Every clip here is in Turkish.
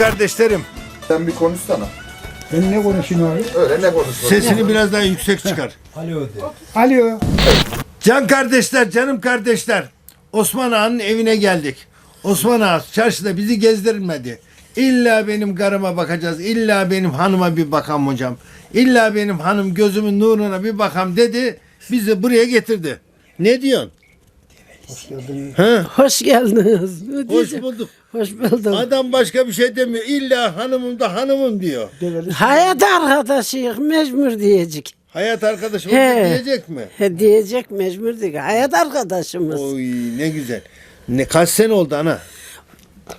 kardeşlerim Sen bir konuşsana. Ben ne konuşayım abi? Öyle ne konuşuyorsun? sesini biraz daha yüksek çıkar. Alo. Can kardeşler, canım kardeşler. Osman Ağa'nın evine geldik. Osman Ağa çarşıda bizi gezdirmedi. İlla benim karıma bakacağız. İlla benim hanıma bir bakam hocam. İlla benim hanım gözümün nuruna bir bakam dedi. Bizi buraya getirdi. Ne diyorsun? He? Hoş geldiniz. Ne Hoş diyeceğim? bulduk. Hoş buldum. Adam başka bir şey demiyor. İlla hanımım da hanımım diyor. Hayat arkadaşıyız mecbur diyecek. Hayat arkadaşım He. diyecek mi? He, diyecek mecbur diyecek. Hayat arkadaşımız. Oy ne güzel. Ne kaç sene oldu ana?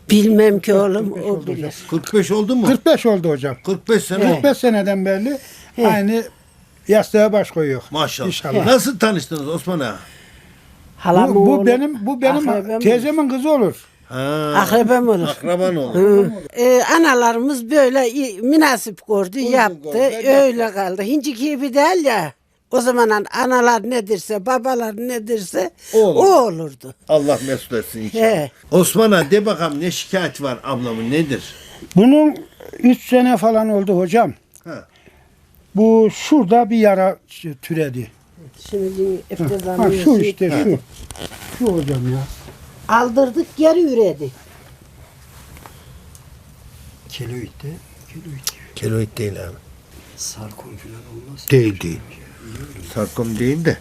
Bilmem ki oğlum o bilir. 45 oldu mu? 45 oldu hocam. 45 sene oldu. 45 seneden beri aynı yastığa baş koyuyor. Maşallah. İnşallah. Nasıl tanıştınız Osman ağa? Halam Bu, bu benim bu benim Akrabam teyzemin kızı olur. Ha. Akrabam olur. Akraban oldu. Hı. Ee, analarımız böyle i- münasip gördü, yaptı. gördü, öyle kaldı. Hinci gibi değil ya. O zaman analar nedirse, babalar nedirse O olur. o olurdu. Allah mesut etsin inşallah. He. Osman ağa de bakalım ne şikayet var ablamın nedir? Bunun 3 sene falan oldu hocam. Ha. Bu şurada bir yara türedi. Şimdi Ha, iftizamı şu işte şu. Şu hocam ya. Aldırdık geri üredi. Keloid'de keloid Keloid değil abi. sarkom falan olmaz. Değil değil. Sarkom değil de.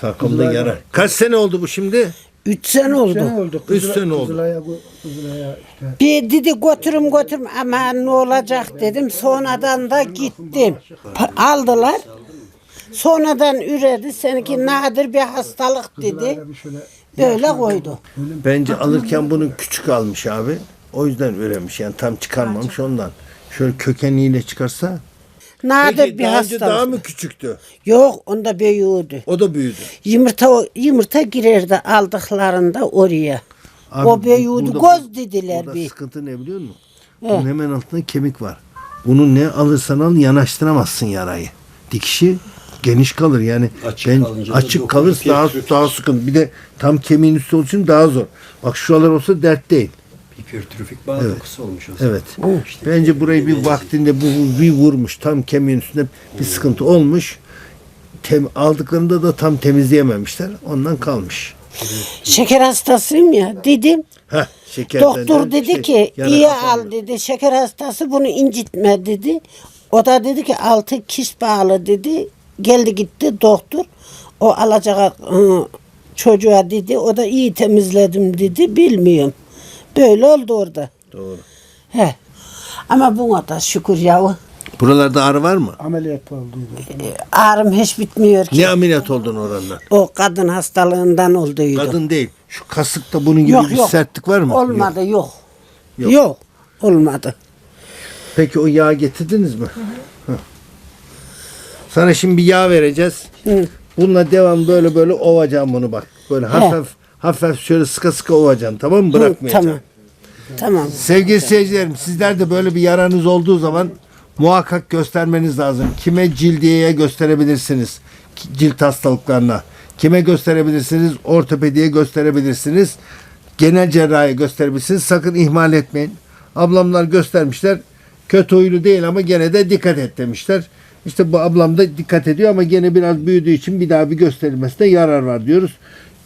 Sarkomda yara. Kaç sene oldu bu şimdi? Üç sene oldu. Sene oldu. Üç sene oldu. Kızılaya, Kızılaya işte. Bir dedi götürüm götürüm ama ne olacak dedim. Sonradan da gittim. Pa- aldılar. Sonradan üredi. Seninki nadir bir hastalık dedi. Böyle koydu. Bence alırken bunun küçük almış abi. O yüzden üremiş yani tam çıkarmamış ondan. Şöyle kökeniyle çıkarsa. Nadir Peki bir daha önce hastalık. daha mı küçüktü? Yok onda büyüğüydü. O da büyüdü. Yumurta yumurta girerdi aldıklarında oraya. Abi o burada- Göz dediler Burada bir. sıkıntı ne biliyor musun? Bunun hemen altında kemik var. Bunu ne alırsan al yanaştıramazsın yarayı. Dikişi geniş kalır yani. Açık ben açık kalırsa daha kesiyor. daha sıkıntı. Bir de tam kemiğin üstü olduğu için daha zor. Bak şuralar olsa dert değil. Hipertrofik bağ dokusu olmuş zaman. Evet. Bence burayı bir vaktinde bu bir vurmuş. Tam kemiğin üstünde bir sıkıntı olmuş. Tem, aldıklarında da tam temizleyememişler. Ondan kalmış. Şeker hastasıyım ya dedim. Heh, Doktor de dedi şey, ki iyi al dedi. Şeker hastası bunu incitme dedi. O da dedi ki altı kist bağlı dedi. Geldi gitti doktor. O alacak ıı, çocuğa dedi. O da iyi temizledim dedi. Bilmiyorum. Böyle oldu orada. Doğru. He. Ama buna da şükür yahu. Buralarda ağrı var mı? ameliyat oldu. Ağrım hiç bitmiyor ki. Ne ameliyat oldun oranlar? O kadın hastalığından olduydu. Kadın değil. Şu kasıkta bunun gibi yok bir yok. sertlik var mı? Olmadı yok. Yok. Yok. Olmadı. Peki o yağ getirdiniz mi? Hı. Sana şimdi bir yağ vereceğiz. Bununla devam böyle böyle ovacaksın bunu bak. Böyle hafif hafif şöyle sıka sıka ovacaksın tamam mı? Hı, Bırakmayacaksın. Tamam. Tamam. Sevgili seyircilerim sizler de böyle bir yaranız olduğu zaman muhakkak göstermeniz lazım. Kime cildiyeye gösterebilirsiniz cilt hastalıklarına. Kime gösterebilirsiniz? Ortopediye gösterebilirsiniz. Genel cerrahiye gösterebilirsiniz. Sakın ihmal etmeyin. Ablamlar göstermişler. Kötü huylu değil ama gene de dikkat et demişler. İşte bu ablam da dikkat ediyor ama gene biraz büyüdüğü için bir daha bir gösterilmesine yarar var diyoruz.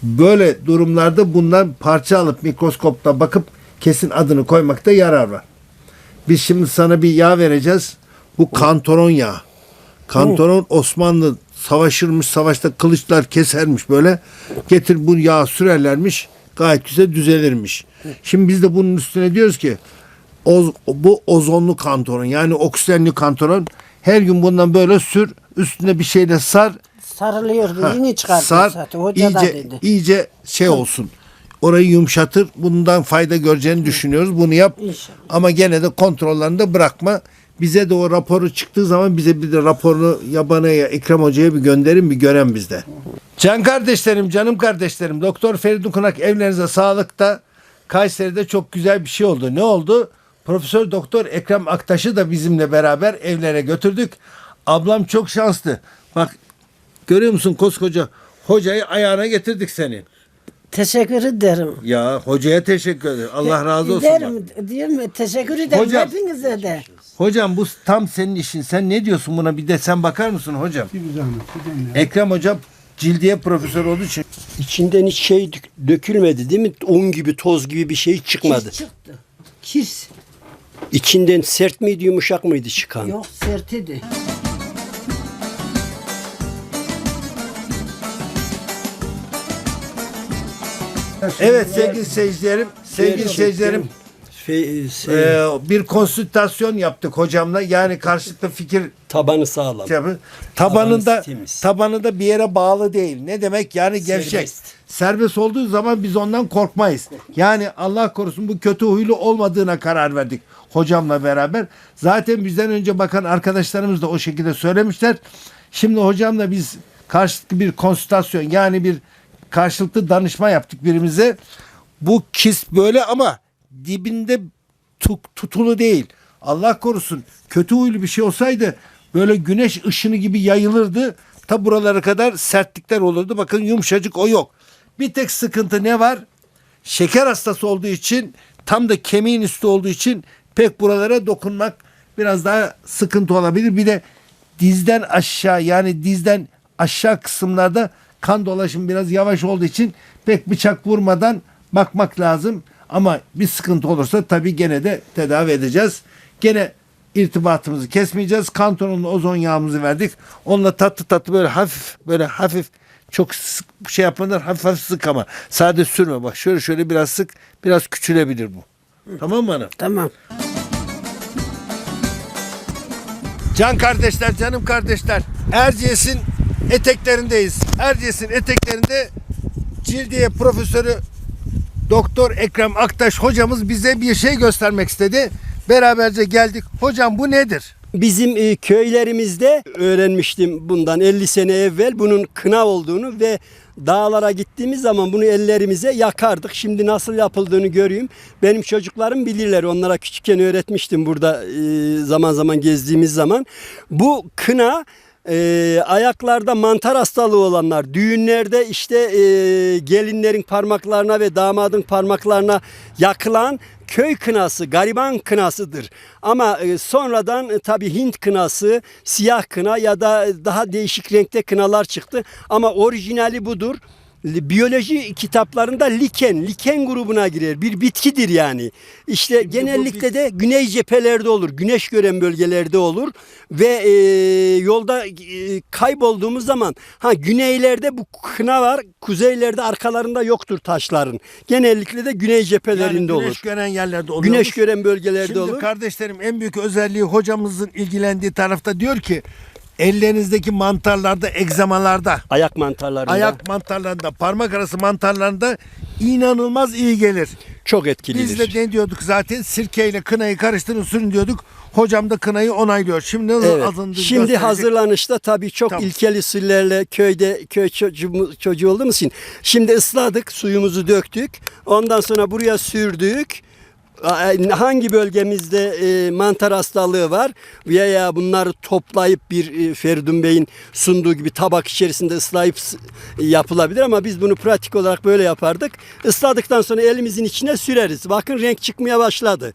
Böyle durumlarda bundan parça alıp mikroskopta bakıp kesin adını koymakta yarar var. Biz şimdi sana bir yağ vereceğiz. Bu kantoron yağı. Kantoron Osmanlı savaşırmış, savaşta kılıçlar kesermiş böyle. Getir bu yağı sürerlermiş. Gayet güzel düzelirmiş. Şimdi biz de bunun üstüne diyoruz ki oz, bu ozonlu kantoron yani oksijenli kantoron her gün bundan böyle sür üstüne bir şeyle sar Sarılıyordu. Ha, Yeni çıkardı sar zaten. Hoca da iyice, dedi. iyice şey olsun. Orayı yumuşatır. Bundan fayda göreceğini düşünüyoruz. Bunu yap. İnşallah. Ama gene de kontrollerini de bırakma. Bize de o raporu çıktığı zaman bize bir de raporunu Yabana'ya, Ekrem Hoca'ya bir gönderin bir gören bizde. Can kardeşlerim, canım kardeşlerim. Doktor Feridun Kunak evlerinize sağlıkta. Kayseri'de çok güzel bir şey oldu. Ne oldu? Profesör Doktor Ekrem Aktaş'ı da bizimle beraber evlere götürdük. Ablam çok şanslı. Bak görüyor musun koskoca hocayı ayağına getirdik senin. Teşekkür ederim. Ya hocaya teşekkür ederim. Allah razı olsun. bak. Ederim, diyorum ya, teşekkür ederim Hocam- hepinize de. Hocam bu tam senin işin. Sen ne diyorsun buna? Bir de sen bakar mısın hocam? Bir zahmet. bir zahmet. Ekrem hocam cildiye profesör olduğu için İçinden hiç şey dök- dökülmedi değil mi? Un gibi toz gibi bir şey çıkmadı. Çıktı. Kis. İçinden sert miydi yumuşak mıydı çıkan? Yok sertidi. Evet sevgili seyircilerim, sevgili seyircilerim Fe- şey, e, bir konsültasyon yaptık hocamla. Yani karşılıklı fikir tabanı sağlam. Tabii. Tabanında Tabanı temiz. tabanında bir yere bağlı değil. Ne demek? Yani gevşek. Serbest. Serbest olduğu zaman biz ondan korkmayız. Yani Allah korusun bu kötü huylu olmadığına karar verdik hocamla beraber. Zaten bizden önce bakan arkadaşlarımız da o şekilde söylemişler. Şimdi hocamla biz karşılıklı bir konsültasyon yani bir karşılıklı danışma yaptık birimize. Bu kist böyle ama dibinde tu- tutulu değil. Allah korusun kötü huylu bir şey olsaydı böyle güneş ışını gibi yayılırdı. Ta buralara kadar sertlikler olurdu. Bakın yumuşacık o yok. Bir tek sıkıntı ne var? Şeker hastası olduğu için tam da kemiğin üstü olduğu için pek buralara dokunmak biraz daha sıkıntı olabilir. Bir de dizden aşağı yani dizden aşağı kısımlarda kan dolaşım biraz yavaş olduğu için pek bıçak vurmadan bakmak lazım. Ama bir sıkıntı olursa tabii gene de tedavi edeceğiz. Gene irtibatımızı kesmeyeceğiz. Kantonun ozon yağımızı verdik. Onunla tatlı tatlı böyle hafif böyle hafif çok sık şey yapmadan hafif hafif sık ama sade sürme bak şöyle şöyle biraz sık biraz küçülebilir bu. Tamam mı hanım? Tamam. Can kardeşler, canım kardeşler. Erciyes'in eteklerindeyiz. Erciyes'in eteklerinde Cildiye Profesörü Doktor Ekrem Aktaş hocamız bize bir şey göstermek istedi. Beraberce geldik. Hocam bu nedir? Bizim e, köylerimizde öğrenmiştim bundan 50 sene evvel bunun kına olduğunu ve dağlara gittiğimiz zaman bunu ellerimize yakardık. Şimdi nasıl yapıldığını göreyim. Benim çocuklarım bilirler. Onlara küçükken öğretmiştim burada e, zaman zaman gezdiğimiz zaman. Bu kına e, ayaklarda mantar hastalığı olanlar, düğünlerde işte e, gelinlerin parmaklarına ve damadın parmaklarına yakılan köy kınası, gariban kınasıdır. Ama e, sonradan e, tabii Hint kınası, siyah kına ya da daha değişik renkte kınalar çıktı. Ama orijinali budur. Biyoloji kitaplarında liken, liken grubuna girer. Bir bitkidir yani. İşte genellikle de güney cephelerde olur. Güneş gören bölgelerde olur. Ve e, yolda e, kaybolduğumuz zaman ha güneylerde bu kına var. Kuzeylerde arkalarında yoktur taşların. Genellikle de güney cephelerinde Yani güneş olur. gören yerlerde oluyor. Güneş gören bölgelerde Şimdi olur. kardeşlerim en büyük özelliği hocamızın ilgilendiği tarafta diyor ki ellerinizdeki mantarlarda, egzamalarda, Ayak mantarlarında ayak mantarlarında, parmak arası mantarlarında inanılmaz iyi gelir. çok etkilidir. Biz de ne diyorduk zaten sirkeyle kınayı karıştırın sürün diyorduk. Hocam da kınayı onaylıyor. Şimdi nasıl Evet. Şimdi gösterecek. hazırlanışta tabii çok Tamam. ilkel usullerle köyde köy çocuğu, çocuğu olduğumuz için şimdi ısladık, suyumuzu döktük. Ondan sonra buraya sürdük. A- Hangi bölgemizde e, mantar hastalığı var veya bunları toplayıp bir e, Feridun Bey'in sunduğu gibi tabak içerisinde ıslayıp yapılabilir ama biz bunu pratik olarak böyle yapardık. Isladıktan sonra elimizin içine süreriz. Bakın renk çıkmaya başladı.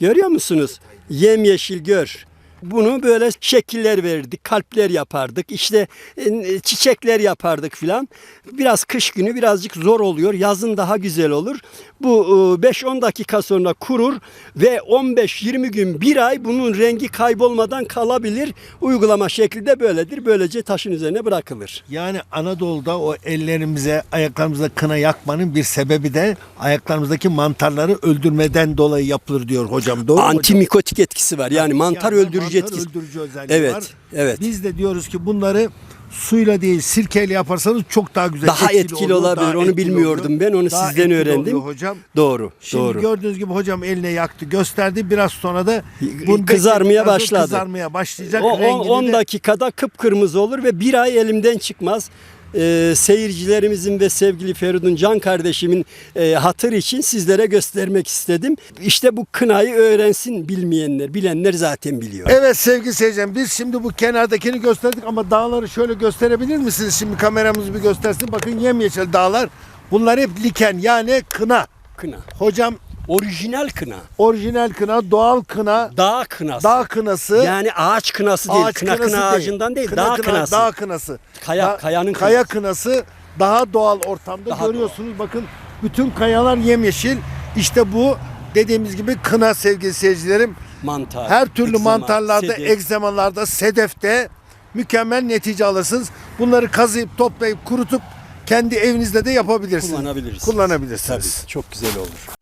Görüyor musunuz? Yemyeşil gör. Bunu böyle şekiller verirdik, kalpler yapardık, işte e, çiçekler yapardık filan. Biraz kış günü birazcık zor oluyor, yazın daha güzel olur. Bu e, 5-10 dakika sonra kurur ve 15-20 gün, bir ay bunun rengi kaybolmadan kalabilir. Uygulama şekli de böyledir. Böylece taşın üzerine bırakılır. Yani Anadolu'da o ellerimize, ayaklarımıza kına yakmanın bir sebebi de ayaklarımızdaki mantarları öldürmeden dolayı yapılır diyor hocam. Doğru mu hocam? Antimikotik etkisi var. Yani mantar Yani öldürücü mantar etkisi. öldürücü özelliği Evet, var. evet. Biz de diyoruz ki bunları suyla değil sirkeyle yaparsanız çok daha güzel. Daha etkili oluyor, olabilir. daha Onu etkili bilmiyordum ben. Onu Daha sizden etkili öğrendim. oluyor hocam. Doğru, Şimdi doğru. gördüğünüz gibi hocam eline yaktı, gösterdi. Biraz sonra da Kızarmaya bekledikten sonra başladı. Kızarmaya başlayacak. O 10 Rengini de- dakikada kıpkırmızı olur ve bir ay elimden çıkmaz. Ee, seyircilerimizin ve sevgili Feridun Can kardeşimin e, hatır için sizlere göstermek istedim. İşte bu kınayı öğrensin bilmeyenler. Bilenler zaten biliyor. Evet sevgili seyircilerim biz şimdi bu kenardakini gösterdik ama dağları şöyle gösterebilir misiniz? Şimdi kameramız bir göstersin. Bakın yemyeşil dağlar. Bunlar hep liken yani kına. Kına. Hocam Orijinal kına. orijinal kına, doğal kına, Dağ kınası. dağ kınası. Yani ağaç kınası değil. ağaç kına kınası kına değil. ağacından değil. Kına dağ kına- kınası. Dağ kınası. Kaya- Da- kayanın kaya kınası daha doğal ortamda Daha görüyorsunuz. Bakın bütün kayalar yemyeşil. İşte bu dediğimiz gibi kına sevgili seyircilerim. Mantar. Her türlü egzama, mantarlarda, sedef. egzamalarda, sedefte mükemmel netice alırsınız. Bunları kazıyıp, toplayıp, kurutup kendi evinizde de yapabilirsiniz. Kullanabiliriz. Kullanabilirsiniz. Tabii çok güzel olur.